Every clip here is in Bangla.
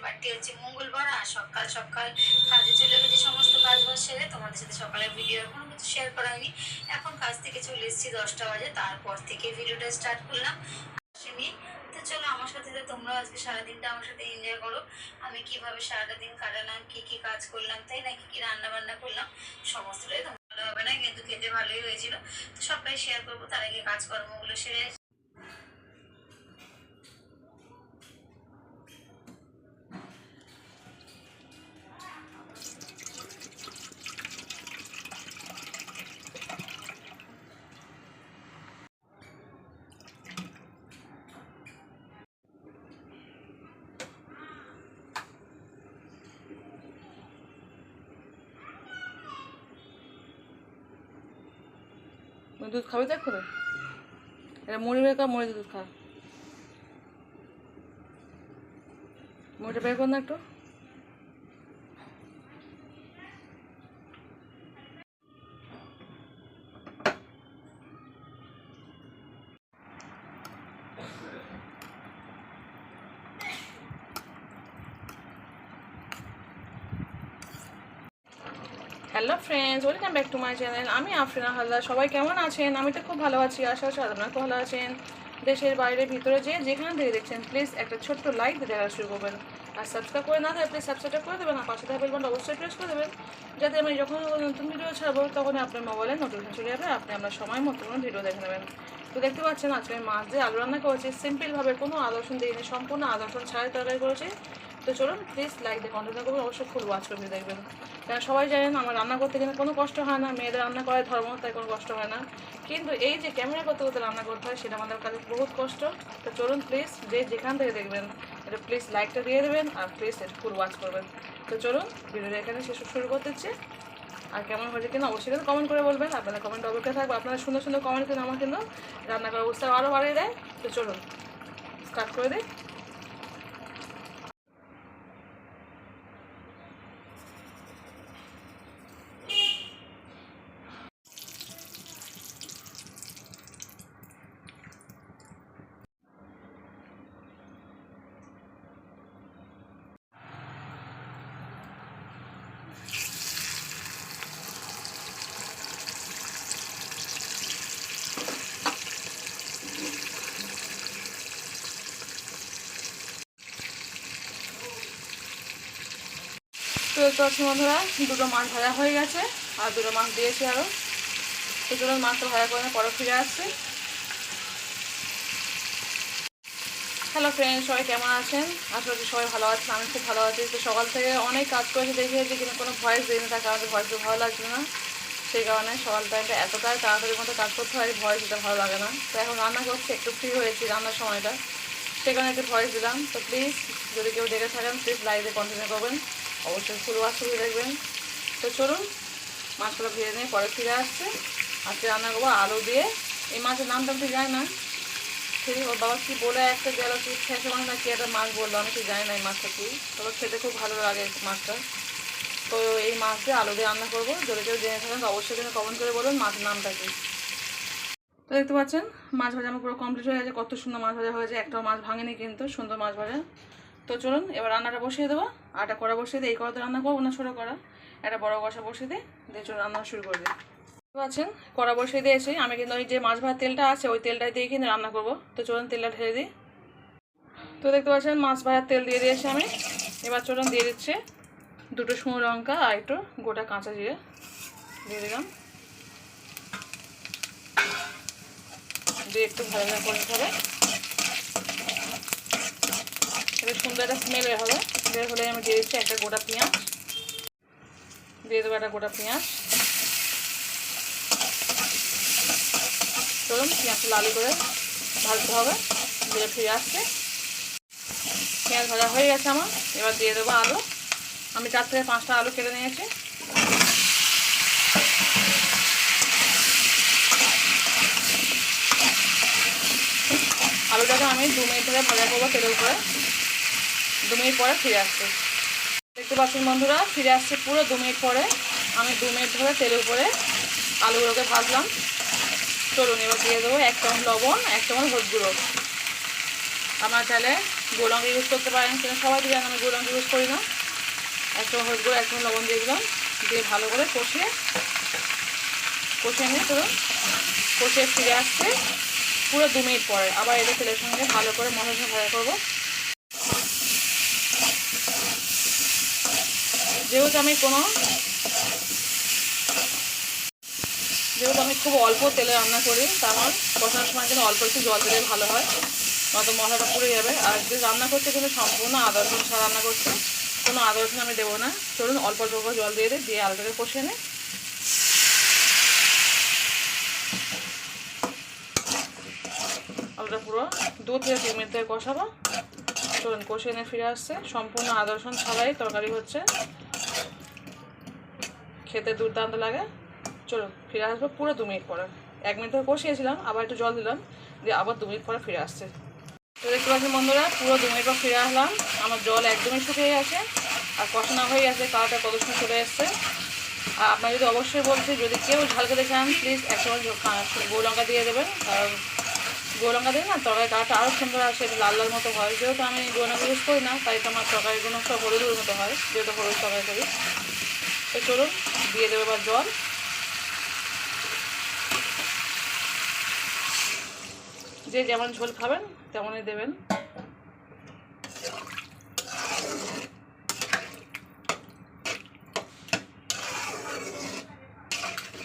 হয়েছে মঙ্গলবার, আর সকাল সকাল কাজে চলে গেছে সমস্ত কাজ বাজ সেরে তোমাদের সাথে সকালে ভিডিও এখনও কিছু শেয়ার করা হয়নি। এখন কাজ থেকে চলে এসেছি দশটা বাজে, তারপর থেকে ভিডিওটা স্টার্ট করলাম। আসেনি। তো চলো আমার সাথে তো তোমরা আজকে সারাদিনটা আমার সাথে এনজয় করো। আমি কীভাবে সারাটা দিন কাটালাম, কী কী কাজ করলাম, তাই না? কি কি রান্না বান্না করলাম, সমস্তটাই তো ভালো হবে না? কিন্তু খেতে ভালোই হয়েছিল। তো সবটাই শেয়ার করব। তার আগে কাজকর্মগুলো সেরে দুধ খাবে তো করে এটা মুড়ি বের কর মুড়ি দুধ খা। মুড়িটা বের কর না একটু। Friends welcome back to my channel আমি আফরিনা হালদার। সবাই কেমন আছেন? আমি তো খুব ভালো আছি। আশা করি আপনারা খুব ভালো আছেন। দেশের বাইরে, ভিতরে যে যেখান থেকে দেখছেন প্লিজ একটা ছোট্ট লাইক দিয়ে দেখা শুরু করবেন। আর সাবস্ক্রাইব করে না থাকে প্লিজ সাবস্ক্রাইব করে দেবেন আর পাশে থাকা বেলবনটা অবশ্যই প্রেস করে দেবেন। যাতে আমি যখন নতুন ভিডিও ছাড়বো তখন আপনার মোবাইলে নোটিফিকেশন চলে যাবে। আপনি আপনার সময় মতো কোনো ভিডিও দেখে নেবেন। তো দেখতে পাচ্ছেন, আজকে আমি মাছ দিয়ে আলু রান্না করেছি সিম্পলভাবে কোনো আদর্শন দিইনি সম্পূর্ণ আদর্শন ছাড়াই তরকারি করেছি। তো চলুন প্লিজ লাইক দিয়ে কন্টিনিউ করবেন, অবশ্যই ফুল ওয়াচ করে দেখবেন। কারণ সবাই জানেন আমার রান্না করতে গেলে কোনো কষ্ট হয় না, মেয়েদের রান্না করার ধর্ম, তাই কোনো কষ্ট হয় না। কিন্তু এই যে ক্যামেরা করতে করতে রান্না করতে হয়, সেটা আমাদের কাছে বহুত কষ্ট। তো চলুন প্লিজ যে যেখান থেকে দেখবেন, এটা প্লিজ লাইকটা দিয়ে দেবেন, আর প্লিজ এটা ফুল ওয়াচ করবেন। তো চলুন, ভিডিওটা এখানে শেষ শুরু করতে দিচ্ছি আর কেমন হয়েছে কিনা অবশ্যই কিন্তু কমেন্ট করে বলবেন। আপনাদের কমেন্ট অপেক্ষা থাকবে, আপনারা সুন্দর সুন্দর কমেন্ট কিন্তু আমার কিন্তু রান্না করার অবস্থা আরও বাড়িয়ে দেয়। তো চলুন স্টার্ট করে দিই। তো দেখতে পাচ্ছি বন্ধুরা দুটো মাছ ভাজা হয়ে গেছে, আর দুটো মাছ দিয়েছি আরও তো চলুন মাছটা ভাজা করে পরে ফিরে আসছি। হ্যালো ফ্রেন্ড সবাই কেমন আছেন? আশা করছি সবাই ভালো আছেন, আমি খুব ভালো আছি। তো সকাল থেকে অনেক কাজ করেছি দেখিয়েছি কিন্তু কোনো ভয়েস দিইনি তার কারণে ভয়েসটা ভালো লাগছে না। সেই কারণে সকাল টাইমটা এতটাই তাড়াতাড়ির মতো কাজ করতে হয় ভয়েস দিতে ভালো লাগে না। তো এখন রান্না করছি, একটু ফ্রি হয়েছি রান্নার সময়টা। কারণে একটু ভয়েস দিলাম। তো প্লিজ যদি কেউ দেখে থাকেন প্লিজ লাইভে কন্টিনিউ করবেন। অবশ্যই ওয়াশ করে দেখবেন তো চলুন, মাছগুলো ভেজে নিয়ে পরে ফিরে আসছে। আজকে রান্না করব আলু দিয়ে। এই মাছের নামটা তো যায় না। ঠিক, ওর বাবা কী বলে একটা গেল কি শেষে মানে না কি একটা মাছ বলল, আমি কি জানি না এই মাছটা কি। তবে খেতে খুব ভালো লাগে মাছটা। তো এই মাছ দিয়ে আলু দিয়ে রান্না করব। যদি কেউ জেনে থাকেন অবশ্যই কিন্তু কমেন্ট করে বলুন মাছের নামটা কি। তো দেখতে পাচ্ছেন, মাছ ভাজা আমার পুরো কমপ্লিট হয়ে গেছে। কত সুন্দর মাছ ভাজা হয়েছে। একটাও মাছ ভাঙেনি কিন্তু, সুন্দর মাছ ভাজা। তো চলুন, এবার রান্নাটা বসিয়ে দেবো। আটা কড়া বসিয়ে দিই এই কড়াতে রান্না করব না ছোটো করা একটা বড় কষা বসিয়ে দিই দিয়ে চলুন রান্না শুরু করে। দিই পাচ্ছেন, কড়া বসিয়ে দিয়েছি। আমি কিন্তু ওই যে মাছ ভাত তেলটা আছে, ওই তেলটা দিয়ে কিন্তু রান্না করব। তো চলুন তেলটা ঢেলে দিই। তো দেখতে পাচ্ছেন, মাছ ভাজার তেল দিয়ে দিয়েছি আমি। এবার চলুন দিয়ে দিচ্ছি দুটো শুকনো লঙ্কা আর একটু গোটা কাঁচা জিরে। দিয়ে দিলাম। দিয়ে একটু ভালো ভালো করে হবে এটা সুন্দর একটা স্মেল বের হবে। বের হলে আমি দিয়ে দিচ্ছি একটা গোটা পেঁয়াজ। দিয়ে দেবো একটা গোটা পেঁয়াজ। চলুন, পেঁয়াজটা লালি করে ভাজতে হবে। দিয়ে ফিরে আসছে। পেঁয়াজ ভাজা হয়ে গেছে আমার। এবার দিয়ে দেবো আলু। আমি চার থেকে পাঁচটা আলু কেটে নিয়েছি। আলুটাকে আমি দু মিনিট ধরে ভাজা করব তেলের উপরে। দু মিনিট পরে ফিরে আসছি। দেখতে পাচ্ছেন বন্ধুরা, ফিরে আসছে পুরো দু মিনিট পরে। আমি দু মিনিট ধরে তেলের উপরে আলুগুলোকে ভাজলাম। চলুন, এবার দিয়ে দেবো এক চামচ লবণ, এক চামচ হলুদ গুঁড়ো। আপনার চাইলে গোলঙ্কা ইউজ করতে পারেন কিন্তু সবাই তো আমি গোলঙ্কা ইউজ করি না। একটু হলুদ এক একটু লবণ দিয়ে দিলাম। দিয়ে ভালো করে কষিয়ে কষিয়ে নিয়ে পুরো কষিয়ে ফিরে আসছে পুরো দু মিনিট পরে। আবার এটা তেলের সঙ্গে ভালো করে মশলা ভাজা করব। যেহেতু আমি কোনো যেহেতু আমি খুব অল্প তেলে রান্না করি তা আমার কষানোর সময় কিন্তু অল্প একটু জল দিলে ভালো হয়, নয়তো মশলাটা পুড়ে যাবে। আর যে রান্না করতে কিন্তু সম্পূর্ণ আদা রসুন ছাড়া রান্না করছে, কোনো আদা রসুন আমি দেবো না। চলুন অল্প অল্প করে জল দিয়ে দিই, দিয়ে আলুটাকে কষিয়ে নিই। আলুটা পুরো দু থেকে তিন মিনিট ধরে কষাবো। চলুন কষিয়ে নিয়ে ফিরে আসছে। সম্পূর্ণ আদা রসুন ছাড়াই তরকারি হচ্ছে। খেতে দুর্দান্ত লাগে। চলো, ফিরে আসব পুরো দু মিনিট পরে। এক মিনিট ধরে কষিয়েছিলাম আবার একটু জল দিলাম, দিয়ে আবার দু মিনিট পরে ফিরে আসছে। তো দেখতে পাচ্ছি বন্ধুরা, পুরো দু মিনিট পর ফিরে আসলাম। আমার জল একদমই শুকিয়ে গেছে, আর কষানো হয়ে গেছে কালারটা কত সময় চলে এসছে। আর আপনার যদি অবশ্যই বলছি, যদি কেউ ঝাল খেতে চান প্লিজ এক সময় লঙ্কা দিয়ে দেবেন। কারণ গৌ লঙ্কা না তরকারি কালারটা আরও সুন্দর আসে লাল লাল মতো হয়। যেহেতু আমি গৌ লঙ্কা ইউজ করি না, তাই তো আমার তরকারিগুলো সব হলুদের মতো হয়, যেহেতু হলুদ তরকারি। করি তো চলুন দিয়ে দেবো এবার জল। যে যেমন ঝোল খাবেন, তেমনই দেবেন।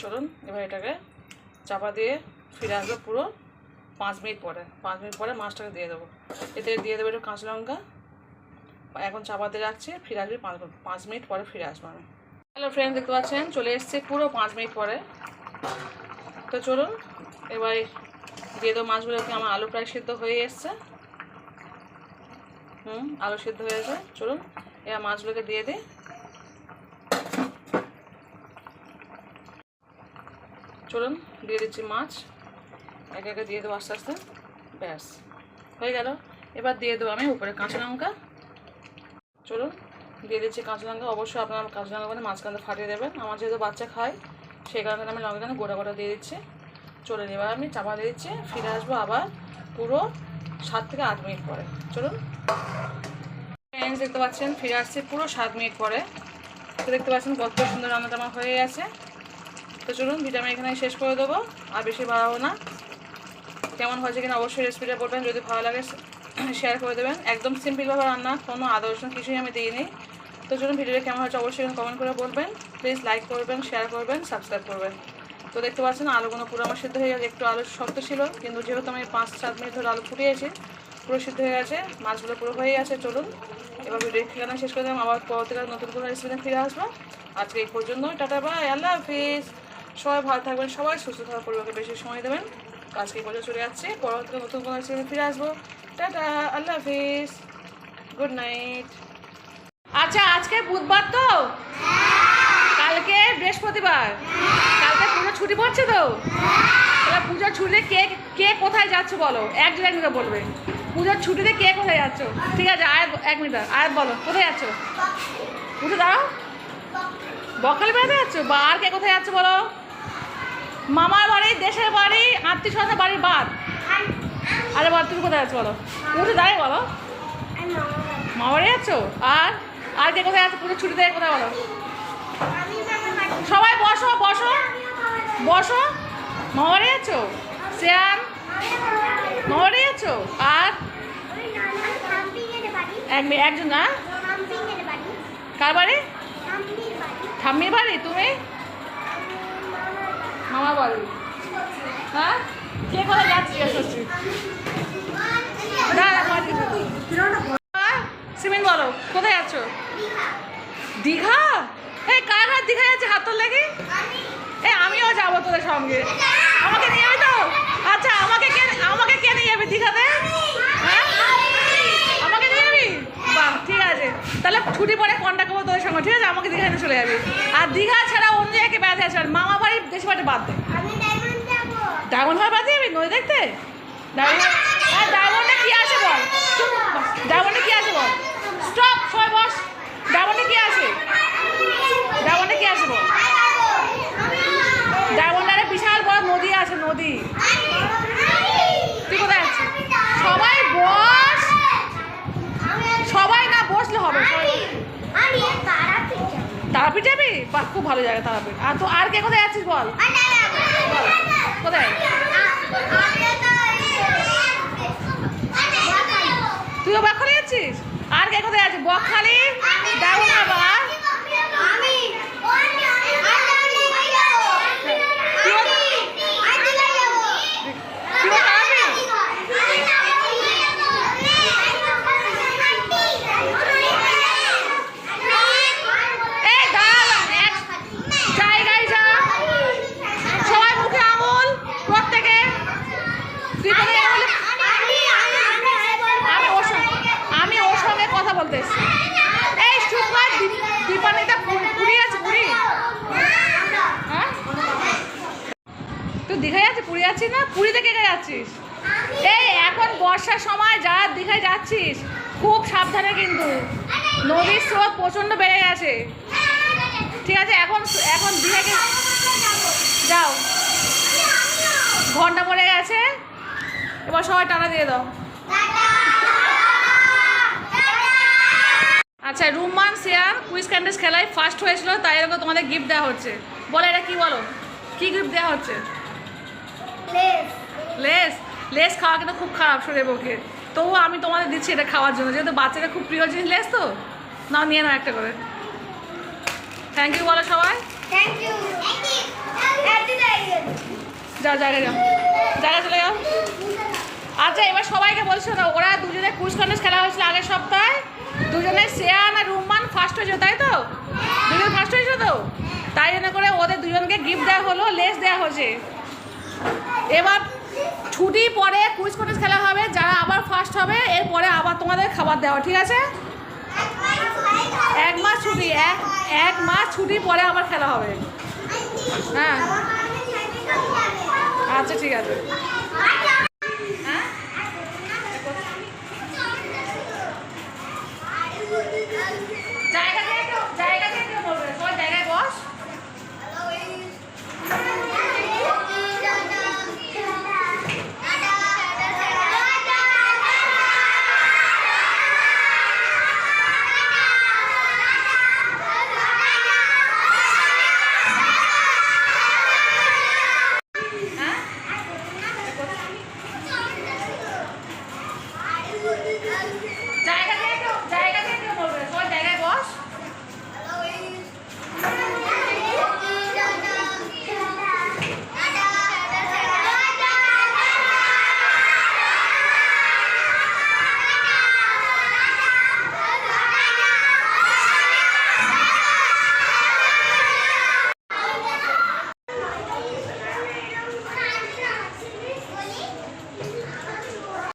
চলুন, এবার এটাকে চাপা দিয়ে ফিরে আসব পুরো পাঁচ মিনিট পরে। পাঁচ মিনিট পরে মাছটাকে দিয়ে দেবো। এতে দিয়ে দেবো একটু কাঁচা লঙ্কা। এখন চাপাতে রাখছি, ফিরে আসবি পাঁচ পাঁচ মিনিট পরে ফিরে আসব আমি। হ্যালো ফ্রেন্ড দেখতে পাচ্ছেন? চলে এসছে পুরো পাঁচ মিনিট পরে। তো চলুন, এবার দিয়ে দেবো মাছগুলোকে আমার আলু প্রায় সিদ্ধ হয়ে এসছে? হুম, আলু সিদ্ধ হয়েছে চলুন, এবার মাছগুলোকে দিয়ে দিই। চলুন, দিয়ে দিচ্ছি মাছ। একে একে দিয়ে দেবো আস্তে আস্তে। ব্যাস, হয়ে গেল। এবার দিয়ে দেবো আমি উপরে কাঁচা লঙ্কা। চলুন দিয়ে দিচ্ছি কাঁচা লঙ্কা অবশ্যই আপনারা কাঁচা লঙ্কা মানে মাঝখানে ফাটিয়ে দেবেন। আমার যেহেতু বাচ্চা খায়, সেই কারণে আমি লঙ্কাখানে গোটা গোটা দিয়ে দিচ্ছি। চলে এবার আমি চাপা দিয়ে দিচ্ছি। ফিরে আসব আবার পুরো সাত থেকে আট মিনিট পরে। চলুন। ফ্রেন্ডস দেখতে পাচ্ছেন, ফিরে আসছি পুরো সাত মিনিট পরে। তো দেখতে পাচ্ছেন কত সুন্দর রান্নাটা আমার হয়ে গেছে। তো চলুন আমি এখানে শেষ করে দেবো। আর বেশি বাড়াবো না। কেমন হয়েছে কিনা অবশ্যই রেসিপিটা বলবেন যদি ভালো লাগে শেয়ার করে দেবেন। একদম সিম্পলভাবে রান্না, কোনো আদা রসুন কিছুই আমি দিইনি। তো চলুন ভিডিওটা কেমন হয়েছে অবশ্যই কমেন্ট করে বলবেন। প্লিজ লাইক করবেন শেয়ার করবেন সাবস্ক্রাইব করবেন। তো দেখতে পাচ্ছেন আলুগুলো পুরো আমার সিদ্ধ হয়ে গেছে। একটু আলু শক্ত ছিল, কিন্তু যেহেতু আমি পাঁচ সাত মিনিট ধরে আলু ফুটিয়েছি, পুরো সিদ্ধ হয়ে গেছে। মাছগুলো পুরো হয়ে গেছে, চলুন। এবার ভিডিও ঠিকানা শেষ করে দিলাম। আবার পরবর্তীকালে নতুন কোনো রেসিপিতে ফিরে আসব। আজকে এই পর্যন্ত টাটা বাই আল্লাহ হাফিজ সবাই ভালো থাকবেন, সবাই সুস্থ থাকার পরিবারকে বেশি সময় দেবেন। আজকে এই পর্যন্ত চলে যাচ্ছি। পরবর্তীকালে নতুন কোনো রেসিপিতে ফিরে আসব। টাটা, আল্লাহ হাফিজ। গুড নাইট আচ্ছা আজকে বুধবার তো? কালকে বৃহস্পতিবার? কালকে পুরো ছুটি পড়ছে তো? তাহলে পুজোর ছুটিতে কে কে কোথায় যাচ্ছ বলো? একজন একজন বলবে। পুজোর ছুটিতে কে কোথায় যাচ্ছ? ঠিক আছে আর এক মিনিট আর বলো, কোথায় যাচ্ছ? উঠে দাঁড়াও। বকাল বেড়াতে যাচ্ছ? বা আর কে কোথায় যাচ্ছ বলো? মামার বাড়ি, দেশের বাড়ি, আত্মীয় বাড়ির বাদ। আরে বল তুমি কোথায় আছো বলো? উঠে দাঁড়াই বলো। মামা বাড়ি যাচ্ছ? আর? আর কে কোথায় যাচ্ছ ছুটি দেয় কোথায় বলো? সবাই বসো বসো। বসো। মামারে আছো শ্রেয়ান? মামারে আছো আর? একজন না? কার বাড়ি? ঠাম্মির বাড়ি, তুমি? মামা বাড়ি। হ্যাঁ? কে কোথায় যাচ্ছি? করছি দাঁড়া, তোমার জিজ্ঞেস করছি। আর, বলো কোথায় যাচ্ছ দীঘা? এই কার হাত দীঘা যাচ্ছে হাত তোর লেগে? এ আমিও যাব তোদের সঙ্গে। আমাকে নিয়ে যাবি তো। আচ্ছা আমাকে কে আমাকে কে নিয়ে যাবে দীঘাতে? হ্যাঁ? আমাকে নিয়ে যাবি? বাহ ঠিক আছে। তাহলে ছুটি পরে কন্ট্যাক্ট করব তোদের সঙ্গে ঠিক আছে? আমাকে দীঘা নিয়ে চলে যাবি। আর দীঘা ছাড়া অন্য জায়গায় বেড়াতে আসবে আর মামা বাড়ির দেশ বাড়ি বাদ দে। ডায়মন্ড হয় বাদ যাবি? নদী দেখতে? ডায়মন্ড হ্যাঁ ডায়মন্ডে কি আছে বল? ডায়মন্ডে কি আছে বল? স্টপ সবাই বস। ডাবনে কি আছে? ডাবনে কি আসব ডাবনারে বিশাল বড় নদী আছে, নদী। তুই কোথায় আছিস? সবাই বস। সবাই না বসলে হবে তারাপীঠ যাবি? বাহ, খুব ভালো জায়গা তারাপীঠ। আর তো আর কে কোথায় আছিস বল? কোথায়? তুইও বাখরে আছিস? আর কে কোথায় আছে? বকখালি? দাও না বাবা তুইও তারাপীঠ এই দাঁড়া এক জায়গায় যা সবাই মুখে আঙুল প্রত্যেকে তুই কোথায় আঙুল আমি ওর সঙ্গে আমি ওর সঙ্গে কথা বলতে এসেছি এই সুপার দীপানিতা পুরী আছে পুরী হ্যাঁ তুই দীঘায় যাচ্ছিস পুরী যাচ্ছিস না পুরী থেকে কে যাচ্ছিস এই এখন বর্ষার সময় যা দীঘায় যাচ্ছিস খুব সাবধানে কিন্তু। নদীর স্রোত প্রচণ্ড বেড়ে গেছে। ঠিক আছে এখন এখন দীঘাকে যাও। ঘণ্টা পড়ে গেছে। এবার সবাই টানা দিয়ে দাও। আচ্ছা রুমান শেয়ার কুইজ ক্যান্ডেস খেলায় ফার্স্ট হয়েছিল তাই এরকম তোমাদের গিফট দেওয়া হচ্ছে। বলো এটা কি বলো? কি গিফট দেওয়া হচ্ছে? লেস লেস খাওয়া কিন্তু খুব খারাপ শরীরের পক্ষে। তবুও আমি তোমাদের দিচ্ছি এটা খাওয়ার জন্য। যেহেতু বাচ্চাদের খুব প্রিয় জিনিস লেস তো না নিয়ে নাও একটা করে। থ্যাংক ইউ বলো সবাই। Thank you. যাও জায়গায় যাও। জায়গায় চলে যাও। আচ্ছা এবার সবাইকে বলছো না ওরা দুজনে কন্টেস্ট খেলা হয়েছিল আগের সপ্তাহে। দুজনে শ্রেয়ান আর রুম্মান ফার্স্ট হয়েছে তাই তো? দুজন ফার্স্ট হয়েছে তো? তাই জন্য করে ওদের দুজনকে গিফট দেওয়া হলো লেস দেওয়া হয়েছে। এবার ছুটি পরে কুইজ কন্টেস্ট খেলা হবে, যারা আবার ফার্স্ট হবে, এরপরে আবার তোমাদের খাবার দেওয়া, ঠিক আছে? এক মাস ছুটি, এক এক মাস ছুটি পরে আবার খেলা হবে। হ্যাঁ। আচ্ছা ঠিক আছে।